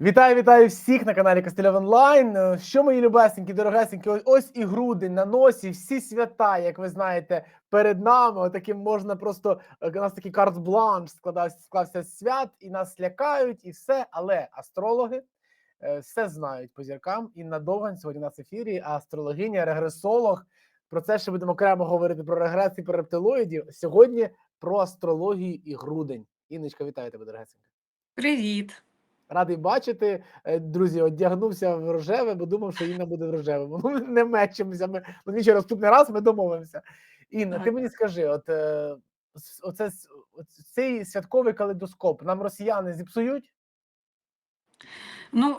Вітаю, вітаю всіх на каналі Костельов Онлайн. Е, Що мої любесенькі, дорогесенькі, ось, і грудень на носі, всі свята, як ви знаєте, перед нами. Отаким можна просто е, у нас такий карт-бланш складався, склався свят, і нас лякають, і все. Але астрологи е, все знають по зіркам. Інна Довгань сьогодні в ефірі, астрологиня, регресолог. Про це ще будемо окремо говорити про регрес і про рептилоїдів. Сьогодні про астрологію і грудень. Інночка, вітаю тебе, дорогесенька. Привіт. Радий бачити, Е, друзі. Одягнувся в рожеве, бо думав, що Інна буде в рожевому. Ну, не мечимося. Ми ну нічого, наступний раз ми домовимося. Інна, ти мені скажи, от е, оце цей святковий калейдоскоп нам росіяни зіпсують? Ну,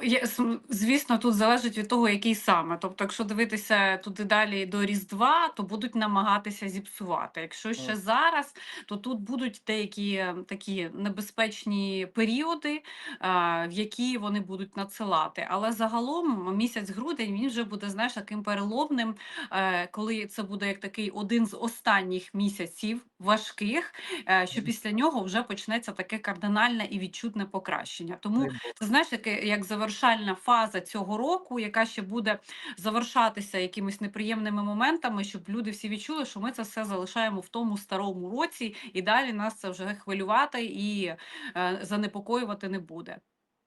звісно, тут залежить від того, який саме. Тобто, якщо дивитися туди далі до Різдва, то будуть намагатися зіпсувати. Якщо ще зараз, то тут будуть деякі е, такі небезпечні періоди, а, в які вони будуть надсилати. Але загалом місяць грудень він вже буде знаєш таким переломним, е, коли це буде як такий один з останніх місяців важких, е, що після нього вже почнеться таке кардинальне і відчутне покращення. Тому це знаєш, яке як завершальна фаза цього року, яка ще буде завершатися якимись неприємними моментами, щоб люди всі відчули, що ми це все залишаємо в тому старому році, і далі нас це вже хвилювати і е, занепокоювати не буде.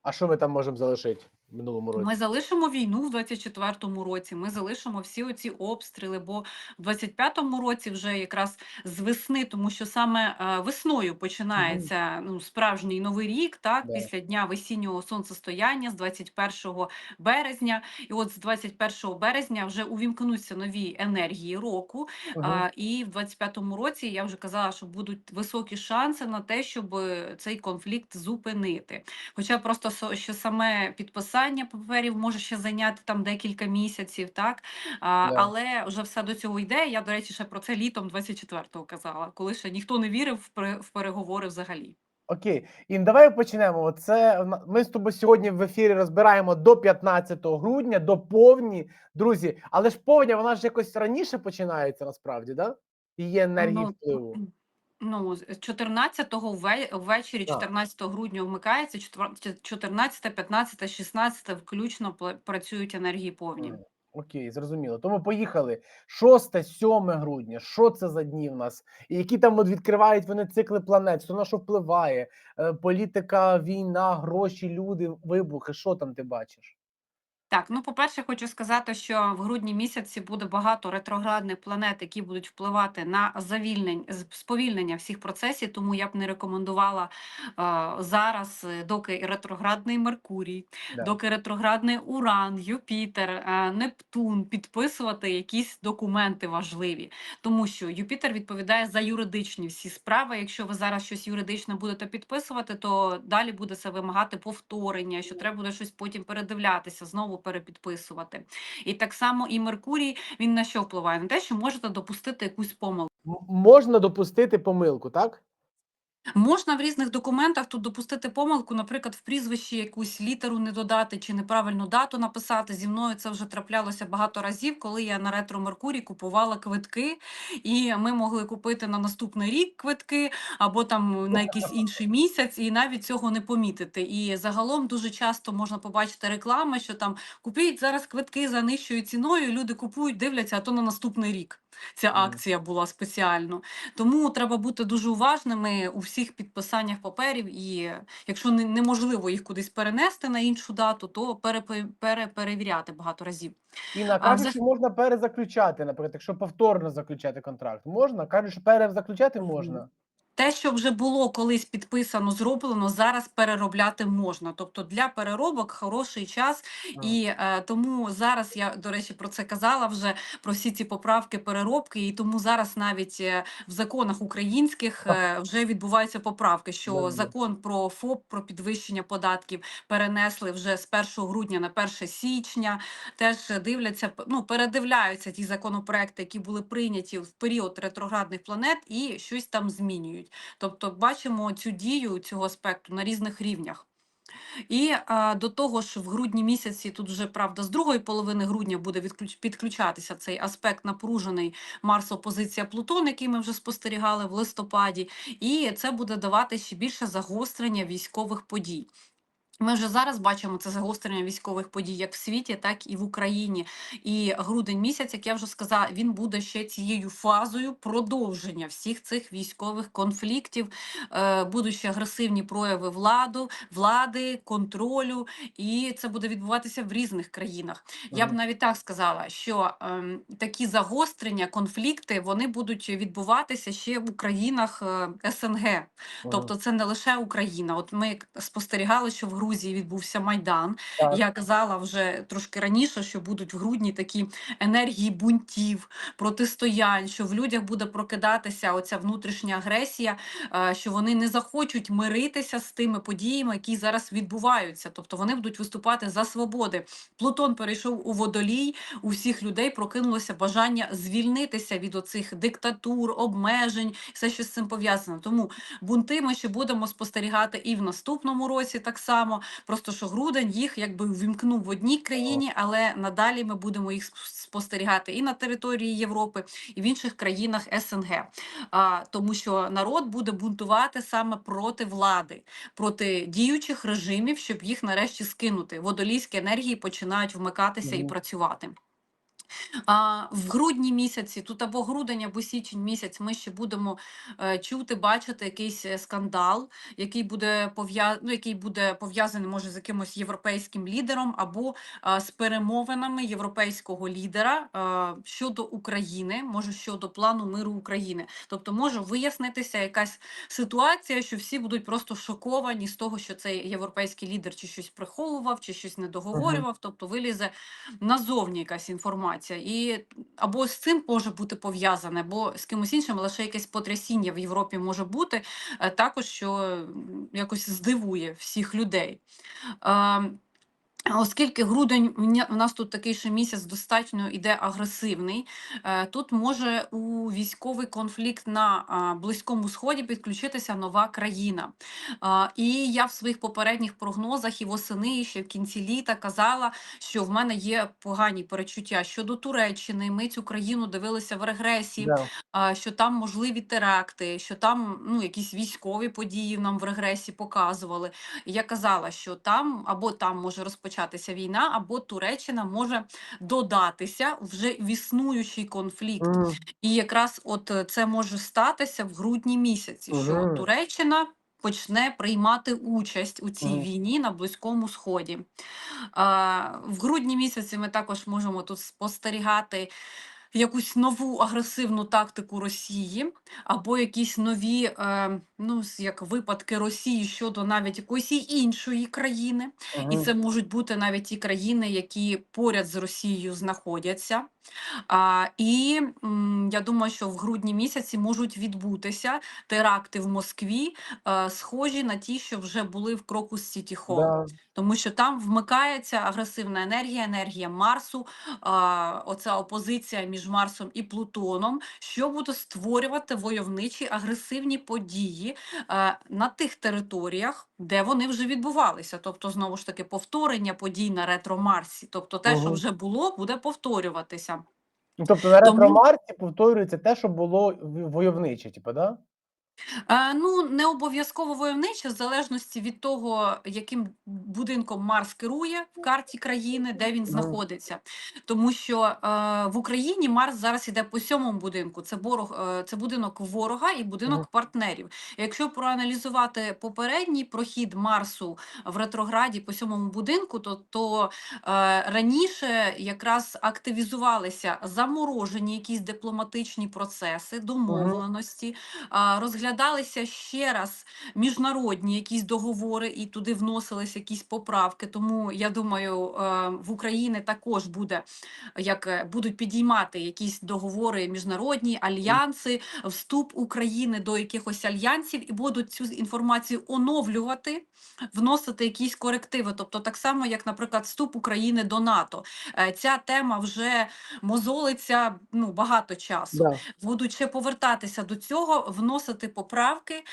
А що ми там можемо залишити в минулому році? Ми залишимо війну в 24-му році. Ми залишимо всі оці обстріли. Бо в 25-му році вже якраз з весни, тому що саме е, весною починається ну справжній новий рік, так Да. після дня весіннього сонцестояння з 21 березня. І от з 21 березня вже увімкнуться нові енергії року. Мгм. А, і в 25-му році я вже казала, що будуть високі шанси на те, щоб е, цей конфлікт зупинити. Хоча просто що саме підписання паперів може ще зайняти там декілька місяців, так а, Да. але вже все до цього йде. Я, до речі, ще про це літом 24-го казала, коли ще ніхто не вірив в переговори взагалі. Окей, Ін, давай почнемо. На- ми з тобою сьогодні в ефірі розбираємо до 15 грудня, до повні, друзі. Але ж повня вона ж якось раніше починається насправді, да? Її енергії Ну, впливу. Ну, з 14-го ввечері, Так. 14 грудня вмикається, четвер- 14, 15, 16 включно працюють енергії повні. Окей, зрозуміло. Тому поїхали. 6, 7 грудня. Що це за дні в нас? І які там от відкривають вони цикли планет? Що на що впливає? Е, Політика, війна, гроші, люди, вибухи. Що там ти бачиш? Так, ну по-перше, хочу сказати, що в грудні місяці буде багато ретроградних планет, які будуть впливати на завільнень, з- сповільнення всіх процесів, тому я б не рекомендувала е, зараз, доки ретроградний Меркурій, Да. доки ретроградний Уран, Юпітер, е, Нептун підписувати якісь документи важливі, тому що Юпітер відповідає за юридичні всі справи. Якщо ви зараз щось юридичне будете підписувати, то далі буде це вимагати повторення, що треба буде щось потім передивлятися, знову перепідписувати. І так само і Меркурій він на що впливає? На те, що можете допустити якусь помилку. Можна допустити помилку, так? Можна в різних документах тут допустити помилку, наприклад, в прізвищі якусь літеру не додати чи неправильну дату написати. Зі мною це вже траплялося багато разів, коли я на ретро Меркурій купувала квитки, і ми могли купити на наступний рік квитки або там на якийсь інший місяць, і навіть цього не помітити. І загалом дуже часто можна побачити реклами, що там купіть зараз квитки за нижчою ціною. Люди купують, дивляться, а то на наступний рік ця акція була спеціально. Тому треба бути дуже уважними у всіх підписаннях паперів, і якщо неможливо їх кудись перенести на іншу дату, то перепе- переперевіряти багато разів. І на кажуть, а, що можна перезаключати, наприклад, якщо повторно заключати контракт. Можна? Кажуть, що перезаключати можна. Те, що вже було колись підписано, зроблено, зараз переробляти можна. Тобто для переробок хороший час, і е, тому зараз я, до речі, про це казала вже про всі ці поправки, переробки, і тому зараз навіть е, в законах українських е, вже відбуваються поправки, що закон про ФОП, про підвищення податків перенесли вже з 1 грудня на 1 січня. Теж дивляться, ну передивляються ті законопроекти, які були прийняті в період ретроградних планет, і щось там змінюють. Тобто бачимо цю дію цього аспекту на різних рівнях. І а, до того ж, в грудні місяці тут вже правда з другої половини грудня буде відключ... підключатися цей аспект напружений Марс опозиція Плутон, який ми вже спостерігали в листопаді, і це буде давати ще більше загострення військових подій. Ми вже зараз бачимо це загострення військових подій як в світі, так і в Україні. І грудень місяць, як я вже сказала, він буде ще цією фазою продовження всіх цих військових конфліктів, е, будуть ще агресивні прояви владу, влади, контролю, і це буде відбуватися в різних країнах. Я б навіть так сказала, що ем, такі загострення, конфлікти вони будуть відбуватися ще в країнах е, СНГ. Тобто це не лише Україна. От ми спостерігали, що в Грузії відбувся Майдан. Так. Я казала вже трошки раніше, що будуть в грудні такі енергії бунтів, протистоянь, що в людях буде прокидатися оця внутрішня агресія, е, що вони не захочуть миритися з тими подіями, які зараз відбуваються. Тобто вони будуть виступати за свободи. Плутон перейшов у водолій. У всіх людей прокинулося бажання звільнитися від оцих диктатур, обмежень, все, що з цим пов'язано. Тому бунти ми ще будемо спостерігати і в наступному році так само. Просто що грудень їх якби ввімкнув в одній країні, але надалі ми будемо їх спостерігати і на території Європи, і в інших країнах СНГ. А, тому що народ буде бунтувати саме проти влади, проти діючих режимів, щоб їх нарешті скинути. Водолійські енергії починають вмикатися і працювати. А, в грудні місяці, тут або грудень, або січень місяць, ми ще будемо е, чути, бачити якийсь е, скандал, який буде ну, який буде пов'язаний може з якимось європейським лідером, або з перемовинами європейського лідера щодо України, може щодо плану миру України. Тобто може вияснитися якась ситуація, що всі будуть просто шоковані з того, що цей європейський лідер чи щось приховував, чи щось не договорював. Тобто вилізе назовні якась інформація, і або з цим може бути пов'язане, або з кимось іншим, лише якесь потрясіння в Європі може бути е, також, що якось здивує всіх людей. Оскільки грудень в нас тут такий ще місяць достатньо іде агресивний, е, тут може у військовий конфлікт на Близькому Сході підключитися нова країна. І я в своїх попередніх прогнозах і восени, і ще в кінці літа казала, що в мене є погані перечуття щодо Туреччини. Ми цю країну дивилися в регресії а, що там можливі теракти, що там ну, якісь військові події нам в регресі показували. І я казала, що там або там може розпочатися війна, або Туреччина може додатися вже в існуючий конфлікт. mm. І якраз от е, це може статися в грудні місяці, що Туреччина почне приймати участь у цій mm. війні на Близькому Сході. А, в грудні місяці ми також можемо тут спостерігати якусь нову агресивну тактику Росії, або якісь нові, е, ну, як випадки Росії щодо навіть якоїсь іншої країни. І це можуть бути навіть ті країни, які поряд з Росією знаходяться. А, і м, я думаю, що в грудні місяці можуть відбутися теракти в Москві, е, схожі на ті, що вже були в Крокус Сіті Холл. Да. Тому що там вмикається агресивна енергія, енергія Марсу, а, оця опозиція між Марсом і Плутоном, що буде створювати войовничі агресивні події е, на тих територіях, де вони вже відбувалися. Тобто, знову ж таки, повторення подій на ретро-Марсі. Тобто, те, що вже було, буде повторюватися. Ну, тобто на ретро-марсі повторюється те, що було войовниче, типу, да? Е, ну, не обов'язково войовниче, в залежності від того, яким будинком Марс керує в карті країни, де він знаходиться. Тому що е, в Україні Марс зараз іде по сьомому будинку. Це ворог, е, це будинок ворога і будинок партнерів. Якщо проаналізувати попередній прохід Марсу в ретрограді по сьомому будинку, то, то е, раніше якраз активізувалися заморожені якісь дипломатичні процеси, домовленості а, розглядалися ще раз міжнародні якісь договори, і туди вносились якісь поправки. Тому я думаю, е, в Україні також буде як е, будуть підіймати якісь договори міжнародні альянси, вступ України до якихось альянсів, і будуть цю інформацію оновлювати, вносити якісь корективи. Тобто, так само, як, наприклад, вступ України до НАТО. Е, Ця тема вже мозолиться ну багато часу Да. будуть ще повертатися до цього, вносити поправки.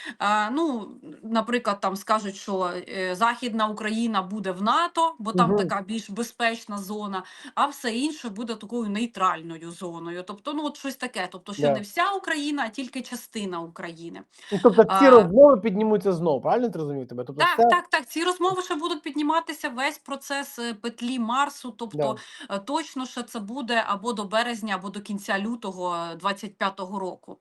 Ну, наприклад, там скажуть, що е, Західна Україна буде в НАТО, бо там Мгм. така більш безпечна зона, а все інше буде такою нейтральною зоною. Тобто, ну от щось таке. Тобто, що Да. не вся Україна, а тільки частина України. Ну, тобто ці А. розмови піднімуться знову, правильно ти розумію тебе? Тобто Так, це так, так. Ці розмови ще будуть підніматися весь процес е, петлі Марсу. Тобто, е, точно що це буде або до березня, або до кінця лютого 25-го року.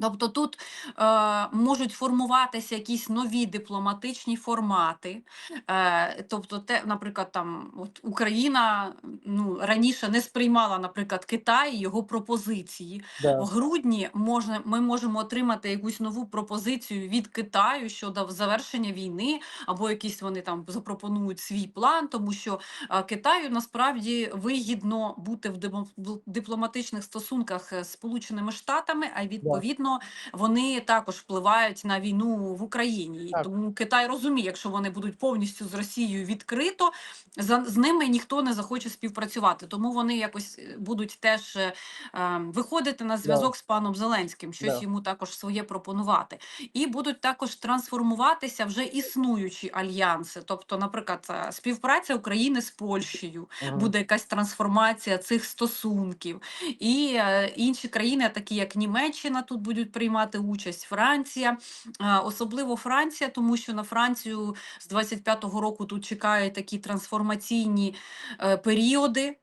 Тобто тут е, можуть формуватися якісь нові дипломатичні формати. Е, тобто, те, наприклад, там от Україна ну, раніше не сприймала, наприклад, Китай його пропозиції. да. В грудні можна, ми можемо отримати якусь нову пропозицію від Китаю щодо завершення війни, або якісь вони там запропонують свій план, тому що е, Китаю насправді вигідно бути в в дипломатичних стосунках з Сполученими Штатами, а відповідно вони також впливають на війну в Україні. І Так. Тому Китай розуміє, якщо вони будуть повністю з Росією відкрито, за з ними ніхто не захоче співпрацювати. Тому вони якось е, будуть теж е, е, виходити на зв'язок з паном Зеленським, щось Да. йому також своє пропонувати, і будуть також трансформуватися вже існуючі альянси. Тобто, наприклад, е, співпраця України з Польщею Мгм. буде якась трансформація цих стосунків, і е, інші країни, такі як Німеччина, тут будуть приймати участь. Франція, особливо Франція, тому що на Францію з 25-го року тут чекають такі трансформаційні е, періоди.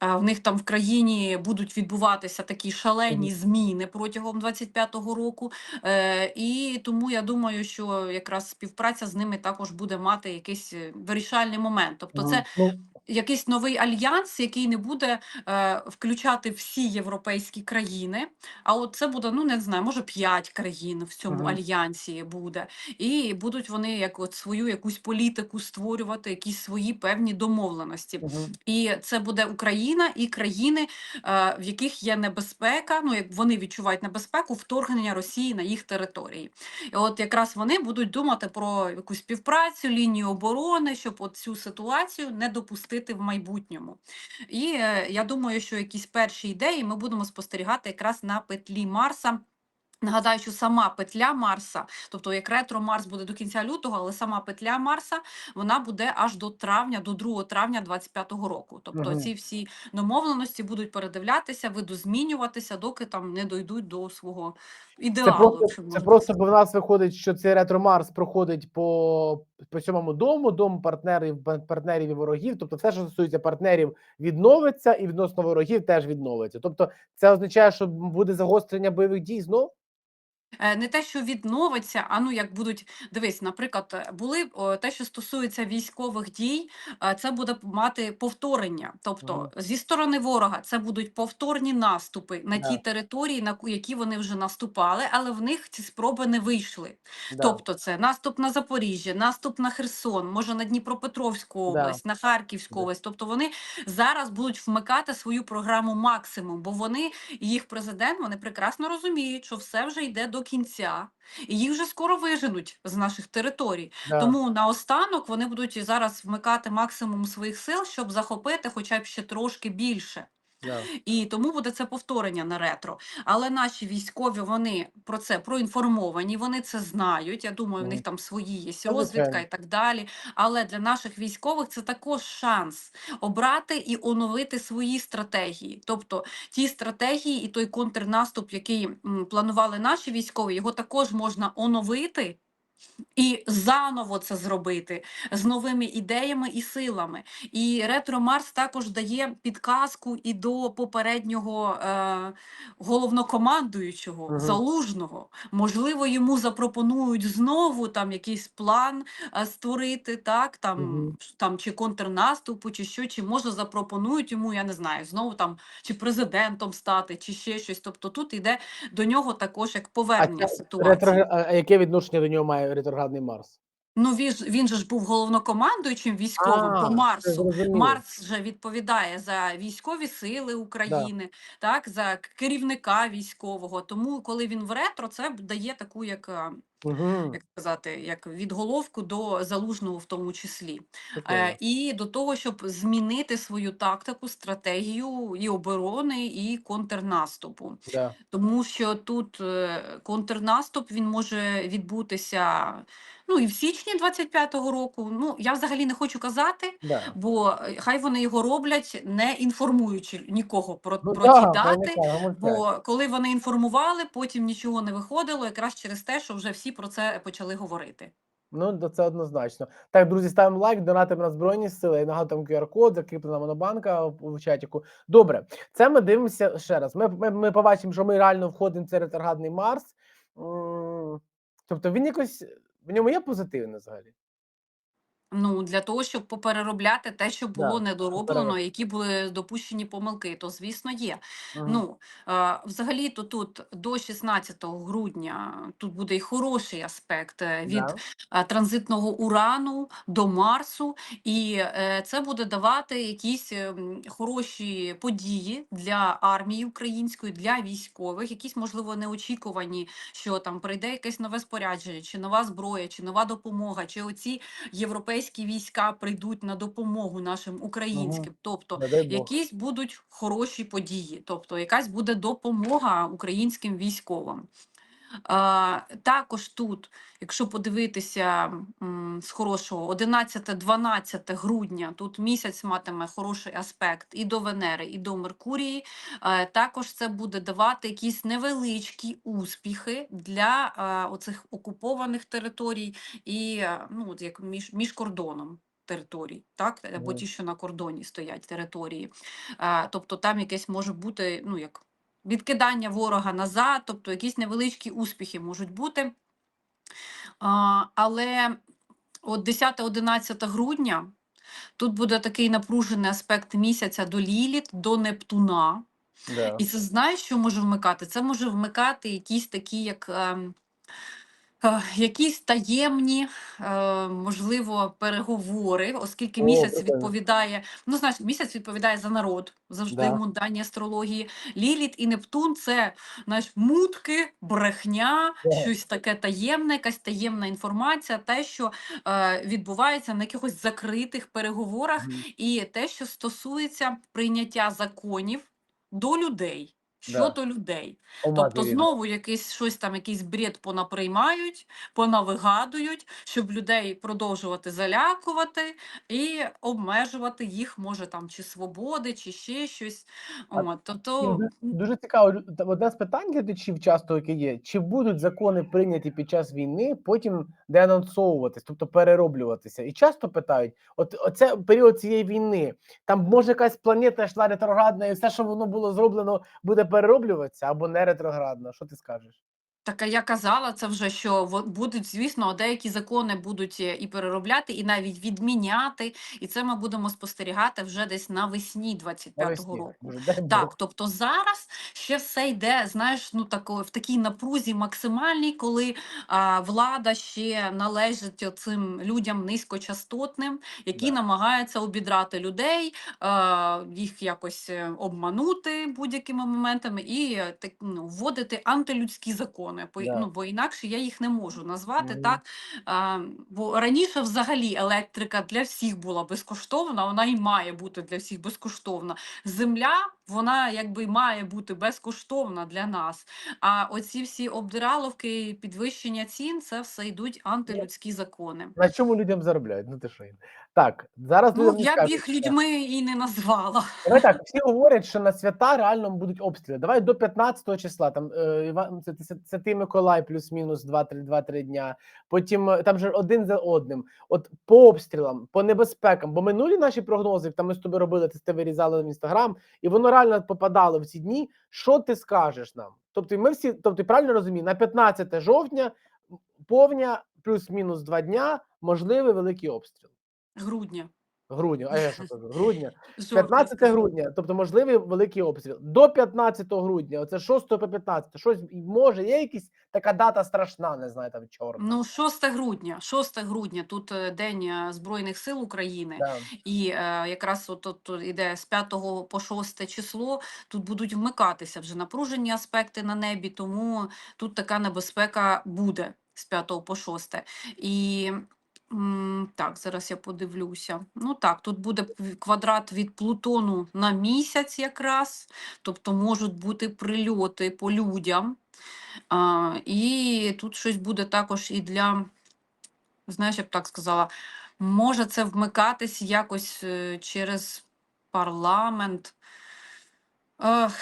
В них там в країні будуть відбуватися такі шалені зміни протягом 25-го року. Е, І тому я думаю, що якраз співпраця з ними також буде мати якийсь е, вирішальний момент. Тобто, це. Ну, якийсь новий альянс, який не буде е, включати всі європейські країни. А от це буде, ну не знаю, може п'ять країн в цьому Мгм. альянсі буде, і будуть вони як от свою якусь політику створювати, якісь свої певні домовленості. мгм. І це буде Україна і країни, е, в яких є небезпека. Ну як вони відчувають небезпеку вторгнення Росії на їх території. І от якраз вони будуть думати про якусь співпрацю, лінію оборони, щоб от цю ситуацію не допустити в майбутньому. І е, я думаю, що якісь перші ідеї ми будемо спостерігати якраз на петлі Марса. Нагадаю, що сама петля Марса, тобто як ретро Марс буде до кінця лютого, але сама петля Марса вона буде аж до травня, до 2 травня 25-го року. Тобто Мгм. ці всі домовленості будуть передивлятися, видозмінюватися, доки там не дойдуть до свого Це ідеалу. просто, якщо це просто бо в нас виходить, що цей ретро Марс проходить по, по сьомому дому, дому партнерів, партнерів і ворогів. Тобто, все, що стосується партнерів, відновиться, і відносно ворогів теж відновиться. Тобто, це означає, що буде загострення бойових дій знов. Е, Не те, що відновиться, а ну як будуть дивись, наприклад, е, були те, що стосується військових дій, е, це буде мати повторення. Тобто Мгм. зі сторони ворога це будуть повторні наступи на ті Да. території, на які вони вже наступали, але в них ці спроби не вийшли. Да. Тобто, це наступ на Запоріжжя, наступ на Херсон, може на Дніпропетровську область, на Харківську Да. область. Тобто вони зараз будуть вмикати свою програму максимум, бо вони і їх президент вони прекрасно розуміють, що все вже йде до кінця, і їх вже скоро виженуть з наших територій. Да. Тому наостанок вони будуть зараз вмикати максимум своїх сил, щоб захопити хоча б ще трошки більше. І тому буде це повторення на ретро. Але наші військові вони про це проінформовані, вони це знають. Я думаю, в них там свої є розвідка і так далі. Але для наших військових це також шанс обрати і оновити свої стратегії. Тобто ті стратегії і той контрнаступ, який м, планували наші військові, його також можна оновити. І заново це зробити з новими ідеями і силами. І ретро Марс також дає підказку і до попереднього е, головнокомандуючого Мгм. залужного. Можливо, йому запропонують знову там якийсь план е, створити, так там, Мгм. там чи контрнаступу, чи що, чи може запропонують йому, я не знаю, знову там чи президентом стати, чи ще щось. Тобто тут йде до нього також як повернення ця ситуації. ретро, а а яке відношення до нього має ретроградний Марс? Ну він ж він же ж був головнокомандуючим військовим А, по Марсу. Марс же відповідає за військові сили України, так за керівника військового. Тому, коли він в ретро, це дає таку, як, Угу. як сказати, як відголовку до залужного, в тому числі. Е, і до того, щоб змінити свою тактику, стратегію і оборони, і контрнаступу. Да. Тому що тут е, контрнаступ він може відбутися ну і в січні 25-го року. Ну я взагалі не хочу казати, Да. бо е, хай вони його роблять, не інформуючи нікого про, Ну, про да, ті дати. Бо коли вони інформували, потім нічого не виходило, якраз через те, що вже всі про це почали говорити. Ну, до це однозначно. Так, друзі, ставимо лайк, донатимо на Збройні Сили. Я нагадую там QR-код, закріплена монобанка в чатіку. Добре, це ми дивимося ще раз. Ми, ми, ми побачимо, що ми реально входимо в цей ретроградний Марс. Тобто він якось в ньому є позитивне взагалі. Ну, для того, щоб попереробляти те, що було Да, недороблено, які були допущені помилки, то звісно є. Мгм. Ну, е, взагалі, то тут до 16 грудня тут буде і хороший аспект е, від Да. е, транзитного урану до Марсу, і е, це буде давати якісь е, хороші події для армії української, для військових, якісь можливо неочікувані, що там прийде якесь нове спорядження, чи нова зброя, чи нова допомога, чи оці європейські війська прийдуть на допомогу нашим українським. Тобто якісь будуть хороші події, тобто якась буде допомога українським військовим. Також тут, якщо подивитися з хорошого, 11-12 грудня, тут місяць матиме хороший аспект і до Венери, і до Меркурії. Е, також це буде давати якісь невеличкі успіхи для е, оцих окупованих територій і е, ну, як між, між кордоном. Територій, так або ті, що на кордоні стоять території. Тобто там якесь може бути, ну як відкидання ворога назад, тобто якісь невеличкі успіхи можуть бути. Але от 10-11 грудня тут буде такий напружений аспект місяця до Ліліт, до Нептуна. Yeah. І це знаєш, що може вмикати? Це може вмикати якісь такі, як. Е, Якісь таємні, е, можливо, переговори, оскільки місяць відповідає, ну знаєш, місяць відповідає за народ, завжди Да. йому дані астрології. Ліліт і Нептун це знаєш, мутки, брехня, Да. щось таке таємне, якась таємна інформація, те, що е, відбувається на якихось закритих переговорах, Мгм. і те, що стосується прийняття законів до людей. Да. Щодо людей, О, тобто матері. знову якийсь щось там, якийсь бред понаприймають, понавигадують, щоб людей продовжувати залякувати і обмежувати їх, може там чи свободи, чи ще щось. А От, тобто, ду- Дуже цікаво. Одне з питань глядачів часто яке є: чи будуть закони прийняті під час війни, потім деанонсовуватись, тобто перероблюватися? І часто питають: от оце період цієї війни, там може якась планета йшла ретроградна, і все, що воно було зроблено, буде перероблюватися або не ретроградно. Що ти скажеш? Так, а я казала це вже, що будуть, звісно, деякі закони будуть е, і переробляти, і навіть відміняти. І це ми будемо спостерігати вже десь навесні 25-го року. Так, тобто зараз ще все йде, знаєш, ну тако, в такій напрузі максимальній, коли а, влада ще належить цим людям низькочастотним, які Да. намагаються обідрати людей, а, їх якось е, обманути будь-якими моментами і е, так, ну, вводити антилюдські закони. По, yeah. ну, бо інакше я їх не можу назвати Мгм. так. А, бо раніше взагалі електрика для всіх була безкоштовна, вона і має бути для всіх безкоштовна. Земля, вона якби має бути безкоштовна для нас. А оці всі обдираловки, підвищення цін, це все йдуть антилюдські закони. На чому людям заробляють? Ну ти що? Так, зараз Ну, я б їх що- людьми і не назвала. Давай так, всі говорять, що на свята реально будуть обстріли. Давай до 15 числа. Там е, Іван це, це, це ти Миколай, плюс-мінус 2-3 2-3 дня. Потім е, там же один за одним. От по обстрілам, по небезпекам. Бо минулі наші прогнози, там ми з тобою робили, ти те вирізали в інстаграм, і воно реально попадало в ці дні. Що ти скажеш нам? Тобто, ми всі, тобто, правильно розумію, на 15 жовтня повня, плюс-мінус два дня, можливий великий обстріл. Грудня. Грудня, а я що кажу? Грудня. 15 грудня, тобто можливий великий обстріл. До 15 грудня, оце 6 по 15, щось може, є якісь така дата страшна, не знаю, там чорна. Ну, 6 грудня. 6 грудня тут е, День е, Збройних сил України. Да. І е, якраз от тут іде з 5 по 6 число. Тут будуть вмикатися вже напружені аспекти на небі, тому тут така небезпека буде з 5 по 6. І так, зараз я подивлюся. Ну так, тут буде квадрат від Плутону на місяць якраз, тобто можуть бути прильоти по людям. І тут щось буде також і для, знаєш, я б так сказала, може це вмикатись якось е, через парламент. Ех,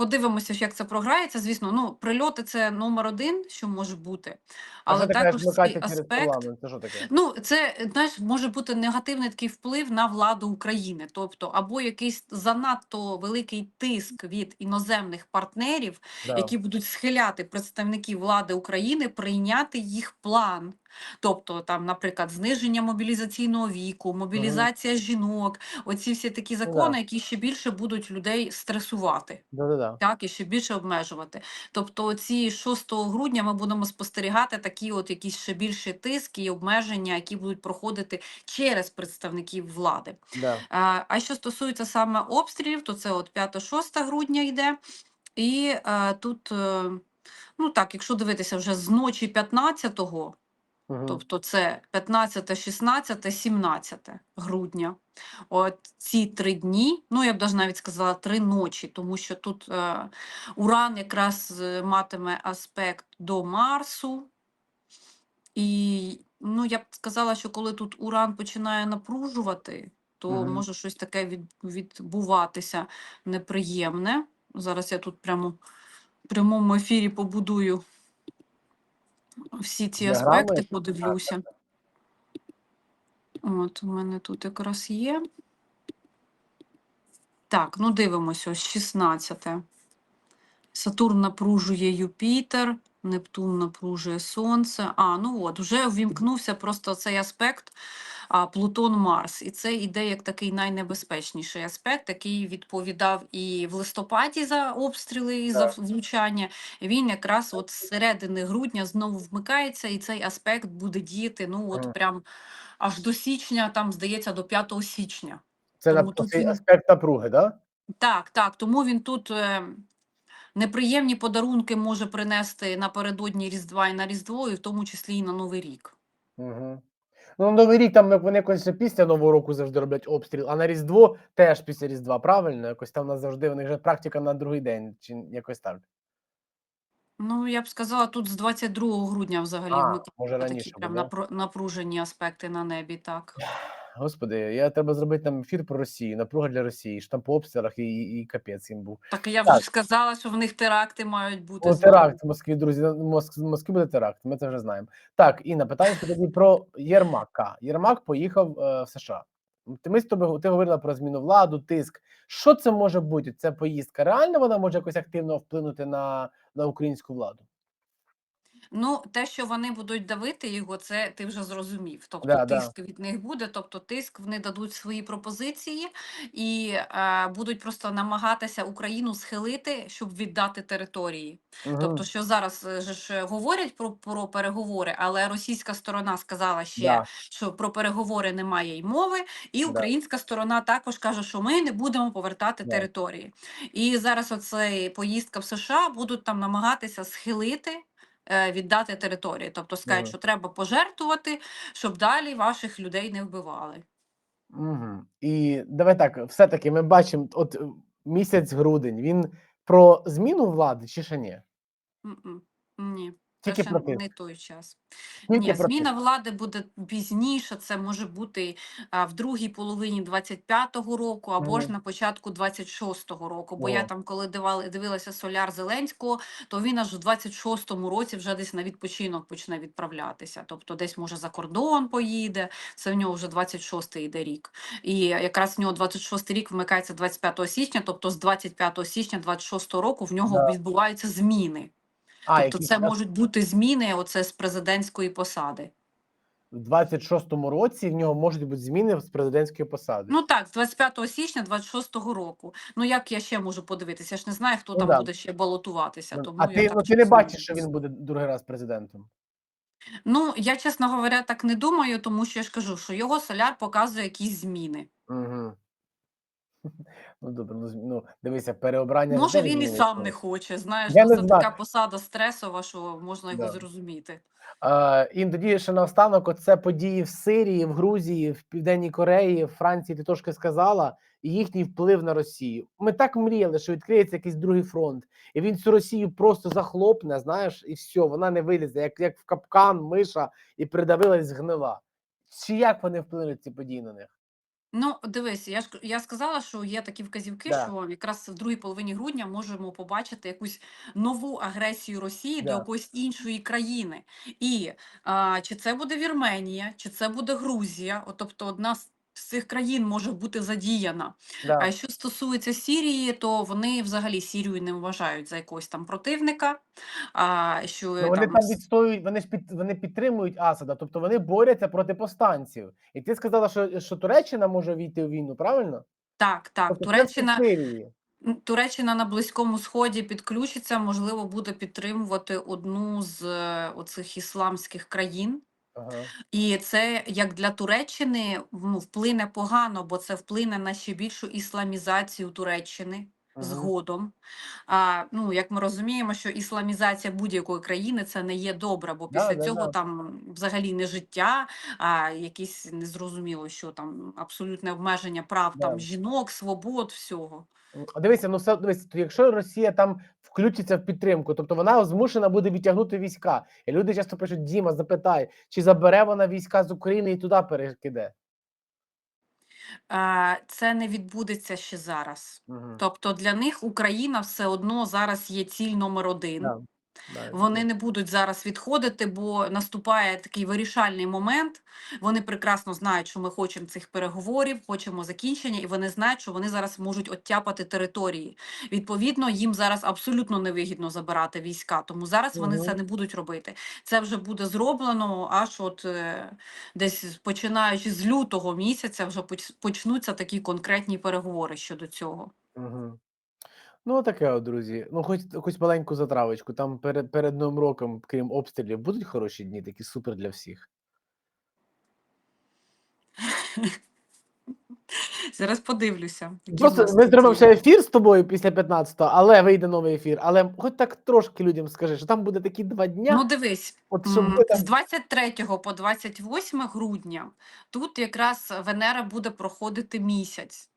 подивимося, як це програється. Звісно, ну, прильоти це номер один, що може бути. Але що також цей аспект. Це що таке? Ну, це знаєш, може бути негативний такий вплив на владу України, тобто або якийсь занадто великий тиск від іноземних партнерів, Да. які будуть схиляти представників влади України прийняти їх план. Тобто, там, наприклад, зниження мобілізаційного віку, мобілізація жінок, оці всі такі Ну да. закони, які ще більше будуть людей стресувати Да-да-да. так, і ще більше обмежувати. Тобто, ці 6 грудня ми будемо спостерігати такі, от якісь ще більші тиски і обмеження, які будуть проходити через представників влади. Да. А, а що стосується саме обстрілів, то це от 5-6 грудня йде. І е, тут, е, ну так, якщо дивитися вже з ночі 15-го, Мгм. Тобто це 15, 16, 17 грудня. От ці три дні, ну я б даже навіть сказала три ночі, тому що тут е, Уран якраз е, матиме аспект до Марсу. І ну, я б сказала, що коли тут Уран починає напружувати, то Мгм. може щось таке від, відбуватися неприємне. Зараз я тут прямо в прямому ефірі побудую всі ці Діаграми аспекти, подивлюся. От, у мене тут якраз є. Так, ну дивимося, ось 16. Сатурн напружує Юпітер, Нептун напружує Сонце. А, ну от, вже ввімкнувся просто цей аспект Плутон-Марс. І це іде як такий найнебезпечніший аспект, який відповідав і в листопаді за обстріли і за влучання. Він якраз от з середини грудня знову вмикається, і цей аспект буде діяти ну от прям аж до січня, там здається, до 5 січня. Це на Тому тут цей він- аспект напруги, да? Так, так, тому він тут е, неприємні подарунки може принести напередодні Різдва і на Різдво, і в тому числі і на Новий рік. Угу. Ну, Новий рік там як вони якось після Нового року завжди роблять обстріл, а на Різдво теж після Різдва, правильно? Якось там у нас завжди у них же практика на другий день, чи якось так. Ну, я б сказала, тут з 22 грудня взагалі А, вмикаються може такі раніше прям напру- напружені аспекти на небі, так. Господи, я треба зробити там ефір про Росію, напруга для Росії, що там по обстрілах і, і, і капець їм був. Так я Так. вже сказала, що в них теракти мають бути. О, теракт в Москві, друзі. на- Моск, в Москві буде теракт, ми це вже знаємо. Так, Інна, питання тоді про Єрмака. Єрмак поїхав е, в США. Ти- Ми з тобою ти говорила про зміну владу, тиск. Що це може бути? Ця поїздка? Реально вона може якось активно вплинути на, на українську владу? Ну, те, що вони будуть давити його, це ти вже зрозумів. Тобто Да, да. тиск від них буде, тобто тиск вони дадуть свої пропозиції і е, будуть просто намагатися Україну схилити, щоб віддати території. Мгм. Тобто, що зараз же ж говорять про, про переговори, але російська сторона сказала ще, Да. що про переговори немає й мови, і Да. українська сторона також каже, що ми не будемо повертати Да. території. І зараз оцей поїздка в США будуть там намагатися схилити. Е, Віддати території, тобто скажуть, що треба пожертвувати, щоб далі ваших людей не вбивали. Угу. І давай так, все-таки ми бачимо, от е, місяць грудень, він про зміну влади чи ще ні? М-м. Це Тільки ще не той час. Тільки Ні, про зміна влади буде пізніше. Це може бути а, в другій половині 25-го року або ж на початку 26-го року. Бо я там, коли дивилася соляр Зеленського, то він аж у 26-му році вже десь на відпочинок почне відправлятися. Тобто, десь може за кордон поїде. Це в нього вже 26-й йде рік. І якраз в нього 26-й рік вмикається 25 січня. Тобто, з 25 січня 26-го року в нього Да. відбуваються зміни. А, Тобто, це можуть бути зміни оце з президентської посади. в 26-му році в нього можуть бути зміни з президентської посади. Ну так, з 25 січня 26-го року. Ну як я ще можу подивитися? Я ж не знаю, хто Ну там да. буде ще балотуватися. Ну, Тому а я ти, так ну, ти не бачиш, що він буде другий раз президентом. Ну я чесно говоря, так не думаю, тому що я ж кажу, що його соляр показує якісь зміни. Угу. Ну добре, ну, ну дивися, переобрання. Може, він і сам не хоче. Знаєш, Я ну не це знаю. така посада стресова, що можна його Да. зрозуміти. Е, і тоді ще наостанок, оце події в Сирії, в Грузії, в Південній Кореї, в Франції, ти трошки сказала, і їхній вплив на Росію. Ми так мріяли, що відкриється якийсь другий фронт, і він цю Росію просто захлопне, знаєш, і все, вона не вилізе, як, як в капкан, миша, і придавилась згнила. Чи як вони вплинуть ці події на них? Ну, дивись, я ж я сказала, що є такі вказівки, Да. що якраз в другій половині грудня можемо побачити якусь нову агресію Росії до Да. якоїсь іншої країни. І а, чи це буде Вірменія, чи це буде Грузія, от, тобто одна з з цих країн може бути задіяна. Да. А що стосується Сірії, то вони взагалі Сірію не вважають за якогось там противника. А, що Ну, вони там там відстоюють, вони ж під вони підтримують Асада, тобто вони борються проти повстанців. І ти сказала, що, що Туреччина може війти у війну, правильно? так, так, Тобто Туреччина. Туреччина на Близькому Сході підключиться, можливо, буде підтримувати одну з е, оцих ісламських країн. Ага. І це як для Туреччини ну, вплине погано, бо це вплине на ще більшу ісламізацію Туреччини згодом. А, ну, як ми розуміємо, що ісламізація будь-якої країни це не є добре, бо після да, цього да. там взагалі не життя, а якісь незрозуміло, що там абсолютне обмеження прав Да. там жінок, свобод, всього. Дивися, ну все дивися, то якщо Росія там включиться в підтримку, тобто вона змушена буде відтягнути війська. І люди часто пишуть: Діма, запитай, чи забере вона війська з України і туди перекиде. Це не відбудеться ще зараз. Угу. Тобто для них Україна все одно зараз є ціль номер один. Да. Вони не будуть зараз відходити, бо наступає такий вирішальний момент. Вони прекрасно знають, що ми хочемо цих переговорів, хочемо закінчення, і вони знають, що вони зараз можуть оттяпати території. Відповідно, їм зараз абсолютно невигідно забирати війська, тому зараз вони це не будуть робити. Це вже буде зроблено аж от е, десь починаючи з лютого місяця, вже почнуться такі конкретні переговори щодо цього. Угу. Ну, таке, от, друзі. Ну, хоч якусь маленьку затравочку. Там перед, перед Новим роком, крім обстрілів, будуть хороші дні, такі супер для всіх. Зараз подивлюся. які в Просто нас ми зробимо ще ефір з тобою після 15-го, але вийде новий ефір. Але хоч так трошки людям скажи, що там буде такі два дня. Ну, дивись, От щоб м, ви там- з 23 по 28 грудня тут якраз Венера буде проходити місяць.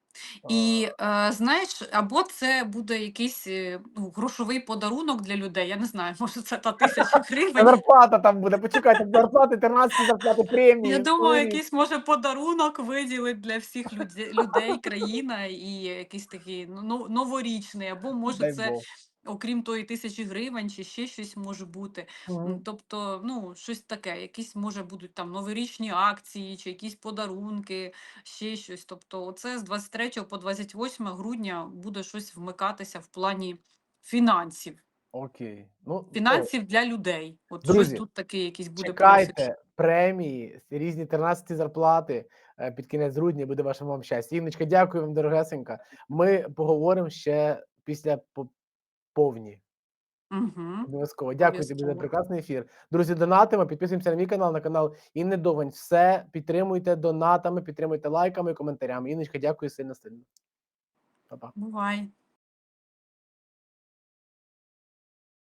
І е, знаєш, або це буде якийсь е, ну, грошовий подарунок для людей. Я не знаю, може це та тисяча гривень. зарплата там буде. Почекайте, зарплати, 13 зарплати, премії. Я думаю, якийсь може подарунок виділить для всіх людей, людей країна і якийсь такий ну, ну, новорічний, або може дай це Бог. Окрім тої тисячі гривень, чи ще щось може бути. М, Тобто, ну, щось таке, якісь може будуть там новорічні акції, чи якісь подарунки, ще щось. Тобто, це з 23 по 28 грудня буде щось вмикатися в плані фінансів. Окей. Ну. Фінансів для людей. От Друзі, щось тут таке, якийсь буде. Чекайте премії, різні 13 зарплати е, під кінець грудня буде вашим вам щастя. Інночка, дякую вам, дорогесенька. Ми поговоримо ще після повні. Угу. Обов'язково. Дякую тобі за прекрасний ефір. Друзі, донатимо, підписуємося на мій канал, на канал Інни Довгань. Все підтримуйте донатами, підтримуйте лайками коментарями. Інночка, дякую сильно сильно. Па-па. Бувай.